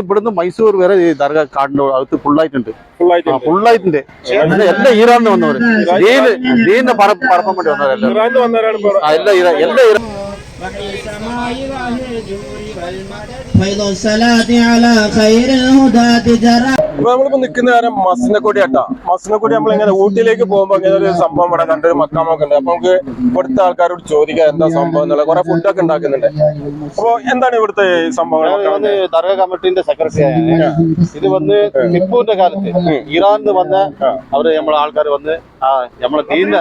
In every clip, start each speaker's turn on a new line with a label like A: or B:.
A: ഇവിടുന്ന് മൈസൂർ വരെ ഈ ദർഗ കാടിന്റെ അകത്ത് ഫുള്ളായിട്ടുണ്ട്
B: ഫുൾ
A: ആ
B: ആയിട്ടുണ്ട്
A: ഫുള്ളായിട്ടുണ്ട് പിന്നെ എല്ലാം ഈരാന്ന് വന്നവര് ദീന് ദീനെ പറ പറപ്പാൻ വേണ്ടി വന്നവരല്ല
B: ഇറാനിൽ വന്നവരാണ് ഇപ്പൊ
A: ആ എല്ലാം ഈരാ എല്ലാം ഈരാ
C: وفي سماء أهل الجور والمدد فيض الصلاة على خير الهداة جرى
B: ഇപ്പൊ നമ്മളിപ്പോ നിൽക്കുന്ന നേരം മസിനക്കൊടി ആട്ടാ മസിനക്കൊടി നമ്മൾ ഇങ്ങനെ ഊട്ടിയിലേക്ക് പോകുമ്പോ ഇങ്ങനെ ഒരു സംഭവം ഇവിടെ കണ്ടൊരു മക്കാമൊക്കെ ഉണ്ട്. അപ്പൊ നമുക്ക് ഇവിടുത്തെ ആൾക്കാരോട് ചോദിക്കാം എന്താ സംഭവം എന്നുള്ള കുറെ ഫുഡൊക്കെ ഉണ്ടാക്കുന്നുണ്ട്. അപ്പൊ എന്താണ് ഇവിടുത്തെ സംഭവങ്ങൾ
A: വന്ന് ദർഗ കമ്മിറ്റിന്റെ സെക്രട്ടറിയാണ് ഇത് വന്ന് ടിപ്പുവിന്റെ കാലത്ത് ഇറാൻ വന്ന അവർ നമ്മളെ ആൾക്കാർ വന്ന് ആ നമ്മളെ ദീന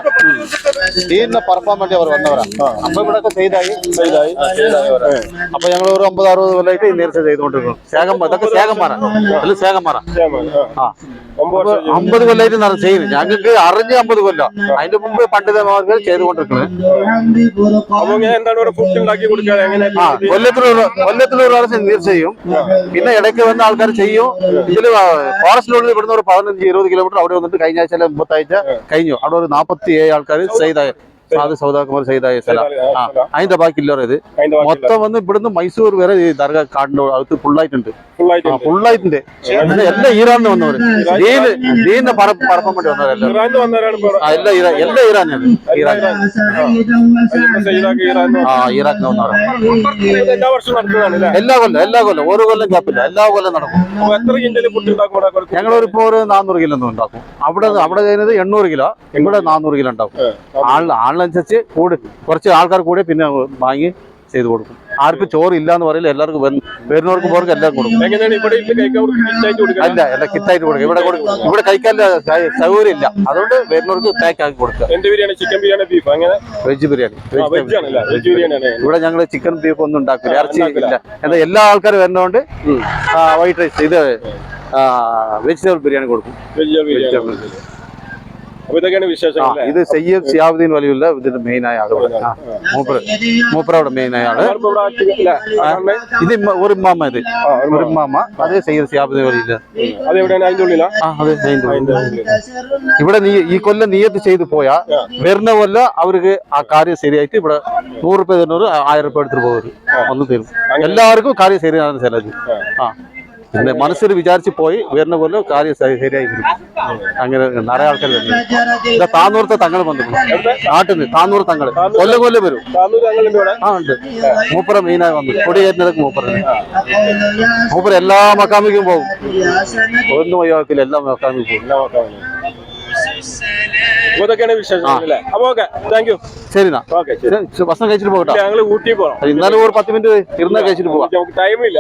A: ദീനെ പറപ്പാൻ വേണ്ടി അവർ വന്നവരാ. അപ്പൊ ഇവിടെ ഒക്കെ ചെയ്തായി. ചെയ്തായി അപ്പൊ ഞങ്ങൾ ഒരു ഒമ്പത് അറുപത് കൊല്ലമായിട്ട് നേർച്ച ചെയ്തുകൊണ്ടിരിക്കുന്നു ശേഖം ഇതൊക്കെ ശേഖന്മാര അല്ല ശേഖന്മാര ആ. അമ്പത് കൊല്ലമായിട്ട് നട ചെയ്യുന്നു ഞങ്ങൾക്ക് അറിഞ്ഞ് അമ്പത് കൊല്ലം. അതിന്റെ മുമ്പ് പണ്ഡിതന്മാർക്ക് ചെയ്തുകൊണ്ടിരിക്കുന്നത് ആ കൊല്ലത്തിലൊരു കൊല്ലത്തിലൊരു പ്രാവശ്യം നീർ ചെയ്യും. പിന്നെ ഇടയ്ക്ക് വന്ന ആൾക്കാർ ചെയ്യും. ഇതിൽ ഫോറസ്റ്റിനുള്ളിൽ ഇവിടുന്ന് ഒരു പതിനഞ്ച് ഇരുപത് കിലോമീറ്റർ അവിടെ വന്നിട്ട് കഴിഞ്ഞ ആഴ്ച മുമ്പത്താഴ്ച കഴിഞ്ഞു. അവിടെ ഒരു നാപ്പത്തി ഏഴ് ആൾക്കാർ ചെയ്തായ സാധു സൗദാകുമാർ ചെയ്തായ സ്ഥലം. ആ അതിന്റെ ബാക്കി ഇല്ലറ ഇത് മൊത്തം വന്ന് ഇവിടുന്ന് മൈസൂർ വരെ ഈ ദർഗ കാടിന്റെ അകത്ത് ഫുള്ളായിട്ടുണ്ട്
B: ഫുൾ ആയിട്ടുണ്ട്
A: ഫുള്ളായിട്ടുണ്ട് ആയിട്ടുണ്ട് എല്ലാം ഈരാന്ന് വന്നവര്. ദീന് ദീനെ പറ പറപ്പാൻ വേണ്ടി വന്നവരെല്ലാം
B: എല്ലാ
A: ആ എല്ലാം ഈരാനാണ് ഈരാൻ ആ. ഇറാഖിന് വന്നവരാണ്
B: എല്ലാ
A: കൊല്ലം എല്ലാ കൊല്ലം. ഓരോ കൊല്ലം ഗ്യാപ്പില്ല എല്ലാ കൊല്ലം നടക്കും. ഞങ്ങളൊരു ഇപ്പോ ഒരു നാനൂറ് കിലോ ഒന്നും ഉണ്ടാക്കും. അവിടെ അവിടെ ചെയ്യുന്നത് എണ്ണൂറ് കിലോ. ഇവിടെ നാനൂറ് കിലോ ഉണ്ടാവും ആൾ ആളിനനുസരിച്ച് കൂടി കുറച്ച് ആൾക്കാർ കൂടി പിന്നെ വാങ്ങി ചെയ്തു കൊടുക്കും. ആർക്കും ചോറ് ഇല്ല എന്ന് പറയില്ല എല്ലാവർക്കും വരുന്നവർക്കും പോർക്ക് എല്ലാവർക്കും കൊടുക്കും. അല്ല എല്ലാം കിറ്റായിട്ട് കൊടുക്കും ഇവിടെ കൊടുക്കും ഇവിടെ കഴിക്കാൻ സൗകര്യം ഇല്ല അതുകൊണ്ട് വരുന്നവർക്ക് പാക്ക് ആക്കി കൊടുക്കുക.
B: എന്ത് ബിരിയാണി? ചിക്കൻ ബിരിയാണി ബീഫ് അങ്ങനെ?
A: വെജ് ബിരിയാണി.
B: വെജ് ബിരിയാണിയാണ്
A: ഇവിടെ ഞങ്ങൾ ചിക്കൻ ബീഫ് ഒന്നും ഉണ്ടാക്കില്ല ഇറച്ചി ഇല്ല. എന്താ എല്ലാ ആൾക്കാരും വരുന്നതുകൊണ്ട് വൈറ്റ് റൈസ് ഇത് വെജിറ്റബിൾ ബിരിയാണി കൊടുക്കും.
B: വെജിറ്റബിൾ ബിരിയാണി ഇതൊക്കെയാണ് അല്ലേ?
A: ഇത് സയ്യദ് സിയാബുദ്ദീൻ വലിയുള്ള ഇതിന്റെ മെയിൻ ആയ ആൾ മൂപ്പര് മൂപ്പരവിടെ മെയിൻ ആയ
B: ആൾ.
A: ഇത് ഒരു മാമ ഇത്. ഒരു മാമ അത് സയ്യദ് സിയാബുദ്ദീൻ ഉള്ളിൽ. ഇവിടെ നീ ഈ കൊല്ലം നീയത്ത് ചെയ്ത് പോയാ വരുന്ന കൊല്ലം അവർക്ക് ആ കാര്യം ശരിയായിട്ട് ഇവിടെ നൂറ് രൂപ തരുന്നവര് ആയിരം രൂപ എടുത്തിട്ട് പോകും ഒന്ന് തരും. എല്ലാവർക്കും കാര്യം ശരിയാണ് ചിലത് ആ. പിന്നെ മനസ്സിൽ വിചാരിച്ച് പോയി വരുന്ന പോലെ കാര്യം ശരിയായി വരും. അങ്ങനെ നിറയെ ആൾക്കാർ വരുന്നത് താന്നൂർത്തെ തങ്ങൾ വന്നിട്ടുണ്ട്. നാട്ടിൽ നിന്ന് താന്നൂർ തങ്ങൾ. കൊല്ലം കൊല്ലം വരും. ആ ഉണ്ട്. മൂപ്പറ മെയിനായി വന്നു. കൊടിയേറ്റുന്നതൊക്കെ മൂപ്പറ മൂപ്പറ എല്ലാ മക്കാമിക്കും പോകും. ഒന്നും ഒഴിവാക്കില്ല എല്ലാ മക്കാമിക്കും പോകും.
B: എല്ലാ ഇതൊക്കെയാണ് അപ്പൊ ഓക്കെ. താങ്ക് യു
A: ശരി
B: ശരി.
A: ഭക്ഷണം കഴിച്ചിട്ട് പോകട്ടെ.
B: ഇന്നലെ ഊട്ടി പോണം
A: ഇന്നാലും ഒരു പത്ത് മിനിറ്റ് ഇരുന്നാ കഴിച്ചിട്ട് പോവാം.
B: ടൈമില്ല